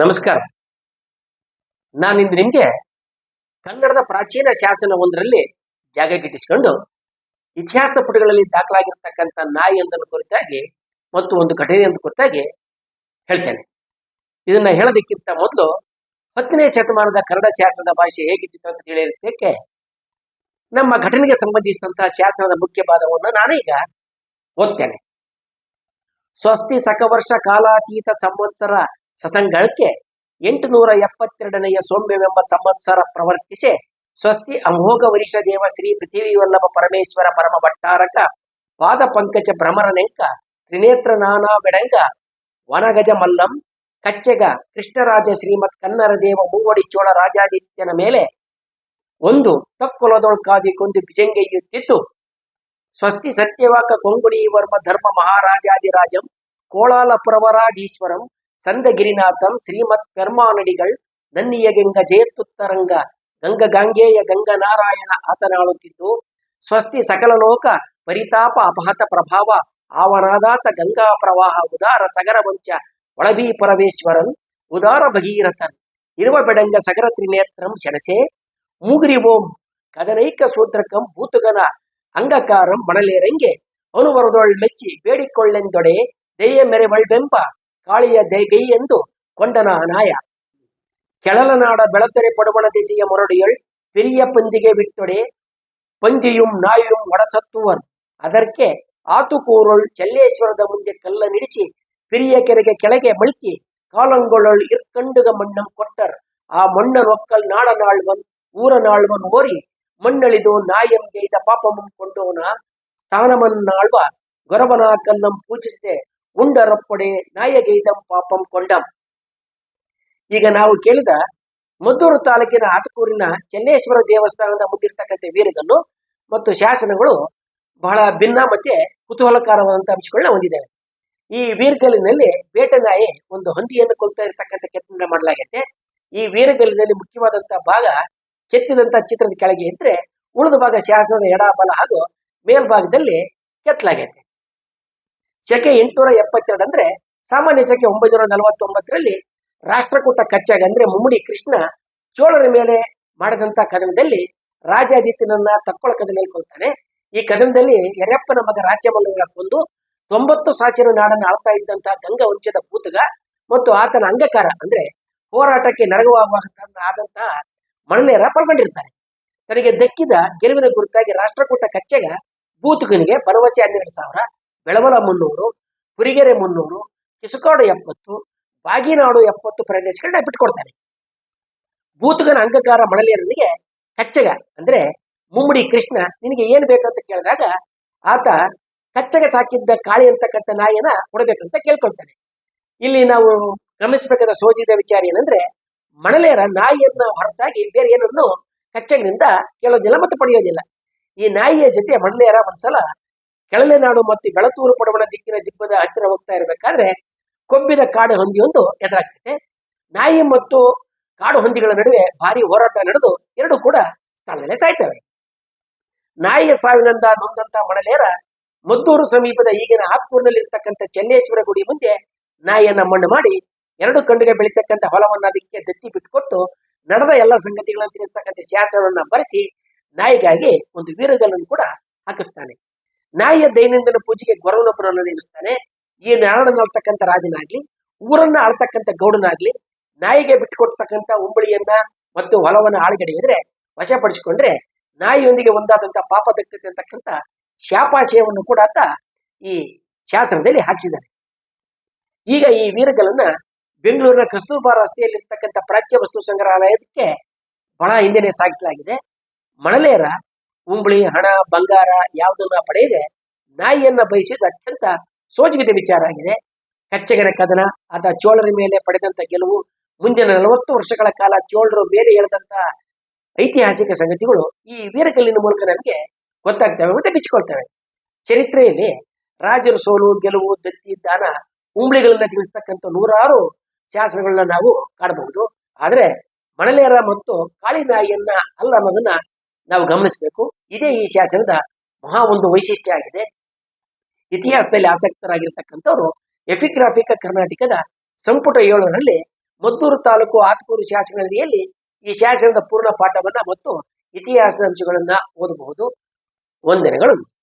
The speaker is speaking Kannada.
ನಮಸ್ಕಾರ. ನಾನಿಂದು ನಿಮಗೆ ಕನ್ನಡದ ಪ್ರಾಚೀನ ಶಾಸನ ಒಂದರಲ್ಲಿ ಜಾಗ ಗಿಟ್ಟಿಸಿಕೊಂಡು ಇತಿಹಾಸದ ಪುಟಗಳಲ್ಲಿ ದಾಖಲಾಗಿರ್ತಕ್ಕಂಥ ನಾಯಿಯೊಂದನ್ನು ಕುರಿತಾಗಿ ಮತ್ತು ಒಂದು ಘಟನೆ ಅಂತ ಕುರಿತಾಗಿ ಹೇಳ್ತೇನೆ. ಇದನ್ನ ಹೇಳೋದಕ್ಕಿಂತ ಮೊದಲು ಹತ್ತನೇ ಶತಮಾನದ ಕನ್ನಡ ಶಾಸ್ತ್ರದ ಭಾಷೆ ಹೇಗಿತ್ತು ಅಂತ ತಿಳಿಯೋದಕ್ಕೆ ನಮ್ಮ ಘಟನೆಗೆ ಸಂಬಂಧಿಸಿದಂತಹ ಶಾಸನದ ಮುಖ್ಯ ಭಾಗವನ್ನು ನಾನೀಗ ಓದ್ತೇನೆ. ಸ್ವಸ್ತಿ ಸಕವರ್ಷ ಕಾಲಾತೀತ ಸಂವತ್ಸರ ಸತಂಗಳಕ್ಕೆ ಎಂಟುನೂರ ಎಪ್ಪತ್ತೆರಡನೆಯ ಸೌಮ್ಯವೆಂಬ ಸಂವತ್ಸರ ಪ್ರವರ್ತಿಸಿ, ಸ್ವಸ್ತಿ ಅಮೋಘ ವರಿಷ ದೇವ ಶ್ರೀ ಪೃಥ್ವೀವಲ್ಲಭ ಪರಮೇಶ್ವರ ಪರಮ ಭಟ್ಟಾರಕ, ಪಾದ ಪಂಕಜ ಭ್ರಮರನೆಂಕ, ತ್ರಿನೇತ್ರ ನಾನಾ ಬೆಡಂಗ, ವನಗಜ ಮಲ್ಲಂ, ಕಚ್ಚೆಗ ಕೃಷ್ಣರಾಜ ಶ್ರೀಮತ್ ಕನ್ನರ ದೇವ ಮೂವಡಿ ಚೋಳ ರಾಜಾದಿತ್ಯನ ಮೇಲೆ ಒಂದು ತಕ್ಕುಲದೊಳ್ಕಾದಿ ಕೊಂದು ಬಿಜಂಗೆಯುತ್ತಿದ್ದು ಸ್ವಸ್ತಿ ಸತ್ಯವಾಕ ಕೊಂಗುಣಿ ವರ್ಮ ಧರ್ಮ ಮಹಾರಾಜಾದಿರಾಜಂ ಕೋಳಾಲಪುರವರಾಧೀಶ್ವರಂ ಸಂದಗಿರಿನಾಥಂ ಶ್ರೀಮತ್ ಪೆರ್ಮಾನಡಿಗಳ್ ನನ್ನಿಯ ಗಂಗ ಜಯತ್ತುತ್ತರಂಗ ಗಂಗ ಗಾಂಗೇಯ ಗಂಗ ನಾರಾಯಣ ಆತನಾಳುತ್ತಿದ್ದು ಸ್ವಸ್ತಿ ಸಕಲ ಲೋಕ ಪರಿತಾಪ ಅಪಹತ ಪ್ರಭಾವ ಆವನಾದಾತ ಗಂಗಾ ಪ್ರವಾಹ ಉದಾರ ಸಗರ ವಂಚ ಒಳಬಿ ಪರಮೇಶ್ವರನ್ ಉದಾರ ಭಗೀರಥನ್ ಇರುವ ಬೆಡಂಗ ಸಗರ ತ್ರಿನೇತ್ರಂ ಶನಸೆ ಮೂಗ್ರಿ ಓಂ ಕದನೈಕ ಸೂತ್ರಕಂ ಭೂತುಗನ ಅಂಗಕಾರಂ ಮಣಲೇರಂಗೆ ಅನುವರದೊಳ್ ಮೆಚ್ಚಿ ಬೇಡಿಕೊಳ್ಳೆಂದೊಡೆ ದೆಯ್ಯ ಮೆರೆವಳ್ಬೆಂಬ ಕಾಳಿಯ ದೈಗೈ ಎಂದು ಕೊಂಡನ ನಾಯ ಕೆಳಲನಾಡ ಬೆಳತೊರೆ ಪಡುವಣ ದಿಸೆಯ ಮೊರಡಿಯಳ್ பெரிய ಪಂದಿಗೆ விட்டொடே ಪಂದಿಯುಂ ನಾಯುಂ ಒಡಸತ್ತುವರ್ ಅದಕ್ಕೆ ಆತುಕೂರೊಳ್ ಚೆಲ್ಲೇಶ್ವರದ ಮುಂದೆ ಕಲ್ಲ ನಿಡಿಸಿ ಪಿರಿಯ ಕೆರೆಗೆ ಕೆಳಗೆ ಮಳ್ಕಿ ಕಾಲಂಗೊಳೊಳ್ ಇರ್ಕಂಡುಗ ಮಣ್ಣಂ ಕೊಟ್ಟರ್ ಆ ಮಣ್ಣನ್ ಒಕ್ಕಲ್ ನಾಡ ನಾಳ್ವನ್ ಊರ ನಾಳ್ವನ್ ಓರಿ ಮಣ್ಣಳಿದು ನಾಯಂ ಗೈದ ಪಾಪಮಂ ಕೊಂಡೋನ ಸ್ಥಾನಮನ್ನಾಳ್ವ ಗೊರವನ ಕಲ್ಲಂ ಪೂಜಿಸಿದೆ ಉಂಡರಪ್ಪಡೆ ನಾಯಗೈದಂ ಪಾಪಂ ಕೊಂಡಂ. ಈಗ ನಾವು ಕೇಳಿದ ಮದ್ದೂರು ತಾಲೂಕಿನ ಆತಕೂರಿನ ಚೆನ್ನೇಶ್ವರ ದೇವಸ್ಥಾನದ ಮುಂದಿರ್ತಕ್ಕಂಥ ವೀರಗಲ್ಲು ಮತ್ತು ಶಾಸನಗಳು ಬಹಳ ಭಿನ್ನ ಮತ್ತೆ ಕುತೂಹಲಕಾರವಾದಂತಹ ಅಂಶಗಳನ್ನ ಹೊಂದಿದ್ದಾವೆ ಈ ವೀರಗಲ್ಲಿನಲ್ಲಿ ಬೇಟೆ ನಾಯಿ ಒಂದು ಹಂದಿಯನ್ನು ಕೊಲ್ತಾ ಇರತಕ್ಕಂಥ ಕೆತ್ತನೆ ಮಾಡಲಾಗೈತೆ. ಈ ವೀರಗಲ್ಲಿನಲ್ಲಿ ಮುಖ್ಯವಾದಂತಹ ಭಾಗ ಕೆತ್ತಿದಂತಹ ಚಿತ್ರದ ಕೆಳಗೆ ಇದ್ರೆ ಉಳಿದ ಭಾಗ ಶಾಸನದ ಎಡ ಬಲ ಹಾಗೂ ಮೇಲ್ಭಾಗದಲ್ಲಿ ಕೆತ್ತಲಾಗೈತೆ. ಶಕೆ ಎಂಟುನೂರ ಎಪ್ಪತ್ತೆರಡು ಅಂದ್ರೆ ಸಾಮಾನ್ಯ ಶಕೆ ಒಂಬೈನೂರ ನಲವತ್ತೊಂಬತ್ತರಲ್ಲಿ ರಾಷ್ಟ್ರಕೂಟ ಕಚ್ಚಾಗ ಅಂದ್ರೆ ಮುಮ್ಮಡಿ ಕೃಷ್ಣ ಚೋಳರ ಮೇಲೆ ಮಾಡಿದಂತ ಕದನದಲ್ಲಿ ರಾಜಾದಿತ್ಯನನ್ನ ತಕ್ಕೊಳ ಮೇಲೆ ಕೊಲ್ತಾನೆ ಈ ಕದನದಲ್ಲಿ ಯರ್ಯಪ್ಪನ ಮಗ ರಾಜ್ಯಮಲ್ಲನ ಕೊಂದು ತೊಂಬತ್ತು ಸಾಚಿರ ನಾಡನ್ನು ಆಳ್ತಾ ಇದ್ದಂತಹ ಗಂಗ ವಂಶದ ಭೂತಗ ಮತ್ತು ಆತನ ಅಂಗಕಾರ ಅಂದ್ರೆ ಹೋರಾಟಕ್ಕೆ ನೆರವಾಗುವಂತಹ ಮಣ್ಣೇರ ಪಾಲ್ಗೊಂಡಿರ್ತಾರೆ ತನಗೆ ದಕ್ಕಿದ ಗೆಲುವಿನ ಗುರುತಾಗಿ ರಾಷ್ಟ್ರಕೂಟ ಕಚ್ಚೆಗ ಬೂತುಕನಿಗೆ ಭರವಸೆ ಹನ್ನೆರಡು ಸಾವಿರ ಬೆಳವಲ ಮುನ್ನೂರು, ಕುರಿಗೆರೆ ಮುನ್ನೂರು, ಕಿಸುಕಾಡು ಎಪ್ಪತ್ತು, ಬಾಗಿನಾಡು ಎಪ್ಪತ್ತು ಪ್ರದೇಶಗಳನ್ನ ಬಿಟ್ಕೊಡ್ತಾರೆ. ಭೂತಗನ ಅಂಗಕಾರ ಮಳಲಿಯರೊಂದಿಗೆ ಕಚ್ಚಗ ಅಂದ್ರೆ ಮುಮ್ಮಡಿ ಕೃಷ್ಣ ನಿನಗೆ ಏನ್ ಬೇಕಂತ ಕೇಳಿದಾಗ ಆತ ಕಚ್ಚಗ ಸಾಕಿದ್ದ ಕಾಳಿ ಅಂತಕ್ಕಂಥ ನಾಯಿಯನ್ನ ಕೊಡಬೇಕಂತ ಕೇಳ್ಕೊಳ್ತಾನೆ. ಇಲ್ಲಿ ನಾವು ಗಮನಿಸಬೇಕಾದ ಸೋಜಿದ ವಿಚಾರ ಏನಂದ್ರೆ ಮಣಲೇರ ನಾಯಿಯನ್ನ ಹೊರತಾಗಿ ಬೇರೆ ಏನನ್ನು ಕಚ್ಚಗಿನಿಂದ ಕೇಳೋದಿಲ್ಲ ಮತ್ತು ಪಡೆಯೋದಿಲ್ಲ. ಈ ನಾಯಿಯ ಜೊತೆ ಮಣಲೇರ ಒಂದ್ಸಲ ಕೆಳಲೆನಾಡು ಮತ್ತು ಬೆಳತೂರು ಪಡವಣ ದಿಕ್ಕಿನ ದಿಬ್ಬದ ಹತ್ತಿರ ಹೋಗ್ತಾ ಇರಬೇಕಾದ್ರೆ ಕೊಬ್ಬಿದ ಕಾಡು ಹೊಂದಿಯೊಂದು ಎದುರಾಗ್ತದೆ ನಾಯಿ ಮತ್ತು ಕಾಡು ಹೊಂದಿಗಳ ನಡುವೆ ಭಾರಿ ಹೋರಾಟ ನಡೆದು ಎರಡು ಕೂಡ ಸ್ಥಳದಲ್ಲೇ ಸಾಯ್ತವೆ. ನಾಯಿಯ ಸಾವಿನಿಂದ ನೊಂದಂತ ಮಣಲೇರ ಮದ್ದೂರು ಸಮೀಪದ ಈಗಿನ ಆತ್ಕೂರಿನಲ್ಲಿ ಇರ್ತಕ್ಕಂಥ ಚೆನ್ನೇಶ್ವರ ಗುಡಿ ಮುಂದೆ ನಾಯಿಯನ್ನ ಮಣ್ಣು ಮಾಡಿ ಎರಡು ಕಣ್ಣಿಗೆ ಬೆಳೀತಕ್ಕಂಥ ಹೊಲವನ್ನ ಅದಕ್ಕೆ ದತ್ತಿ ಬಿಟ್ಟುಕೊಟ್ಟು ನಡೆದ ಎಲ್ಲ ಸಂಗತಿಗಳನ್ನು ತಿಳಿಸ್ತಕ್ಕಂಥ ಶಾಸನವನ್ನ ಬರೆಸಿ ನಾಯಿಗಾಗಿ ಒಂದು ವೀರಗಲ್ಲನ್ನು ಕೂಡ ಹಾಕಿಸ್ತಾನೆ. ನಾಯಿಯ ದೈನಂದಿನ ಪೂಜೆಗೆ ಗೊರವನೊಬ್ಬರನ್ನು ನೇಮಿಸ್ತಾನೆ ಈ ನಾಡನ್ನಾಳ್ತಕ್ಕಂಥ ರಾಜನಾಗ್ಲಿ, ಊರನ್ನ ಆಳ್ತಕ್ಕಂಥ ಗೌಡನಾಗ್ಲಿ, ನಾಯಿಗೆ ಬಿಟ್ಟುಕೊಡ್ತಕ್ಕಂಥ ಉಂಬಳಿಯನ್ನ ಮತ್ತು ಹೊಲವನ್ನ ಆಳುಗಡೆಯಿದ್ರೆ ವಶಪಡಿಸಿಕೊಂಡ್ರೆ ನಾಯಿಯೊಂದಿಗೆ ಒಂದಾದಂತ ಪಾಪ ದಕ್ಕತೆ ಅಂತಕ್ಕಂಥ ಶಾಪಾಶಯವನ್ನು ಕೂಡ ಆತ ಈ ಶಾಸನದಲ್ಲಿ ಹಾಕಿಸಿದ್ದಾನೆ. ಈಗ ಈ ವೀರಗಲನ್ನ ಬೆಂಗಳೂರಿನ ಕಸ್ತೂರ್ಬಾ ರಸ್ತೆಯಲ್ಲಿ ಇರ್ತಕ್ಕಂಥ ಪ್ರಾಚ್ಯ ವಸ್ತು ಸಂಗ್ರಹಾಲಯಕ್ಕೆ ಬಹಳ ಹಿಂದೆನೆ ಸಾಗಿಸಲಾಗಿದೆ. ಮಣಲೇರ ಉಂಬಳಿ ಹಣ, ಬಂಗಾರ ಯಾವುದನ್ನ ಪಡೆಯದೆ ನಾಯಿಯನ್ನ ಬಯಸಿದ ಅತ್ಯಂತ ಸೋಜಿಗದ ವಿಚಾರ ಆಗಿದೆ. ಕಚ್ಚಗನ ಕದನ, ಆತ ಚೋಳರ ಮೇಲೆ ಪಡೆದಂತ ಗೆಲುವು, ಮುಂದಿನ ನಲವತ್ತು ವರ್ಷಗಳ ಕಾಲ ಚೋಳರು ಮೇಲೆ ಎಳೆದಂತ ಐತಿಹಾಸಿಕ ಸಂಗತಿಗಳು ಈ ವೀರಕಲ್ಲಿನ ಮೂಲಕ ನಮಗೆ ಗೊತ್ತಾಗ್ತವೆ ಮತ್ತೆ ಬಿಚ್ಚಿಕೊಳ್ತವೆ. ಚರಿತ್ರೆಯಲ್ಲಿ ರಾಜರ ಸೋಲು, ಗೆಲುವು, ದತ್ತಿ, ದಾನ, ಉಂಬಳಿಗಳನ್ನ ತಿಳಿಸ್ತಕ್ಕಂಥ ನೂರಾರು ಶಾಸನಗಳನ್ನ ನಾವು ಕಾಣಬಹುದು. ಆದರೆ ಮಣಲೇರ ಮತ್ತು ಕಾಳಿನಾಯಿಯನ್ನ ಅಲ್ಲ ಅನ್ನೋದನ್ನ ನಾವು ಗಮನಿಸಬೇಕು. ಇದೇ ಈ ಶಾಸನದ ಮಹಾ ಒಂದು ವೈಶಿಷ್ಟ್ಯ ಆಗಿದೆ. ಇತಿಹಾಸದಲ್ಲಿ ಆಸಕ್ತರಾಗಿರ್ತಕ್ಕಂಥವ್ರು ಎಫಿಗ್ರಾಫಿಕ ಕರ್ನಾಟಕದ ಸಂಪುಟ ಏಳರಲ್ಲಿ ಮದ್ದೂರು ತಾಲೂಕು ಆತ್ಕೂರು ಶಾಸನ ನದಿಯಲ್ಲಿ ಈ ಶಾಸನದ ಪೂರ್ಣ ಪಾಠವನ್ನ ಮತ್ತು ಇತಿಹಾಸದ ಅಂಶಗಳನ್ನ ಓದಬಹುದು. ವಂದನೆಗಳು.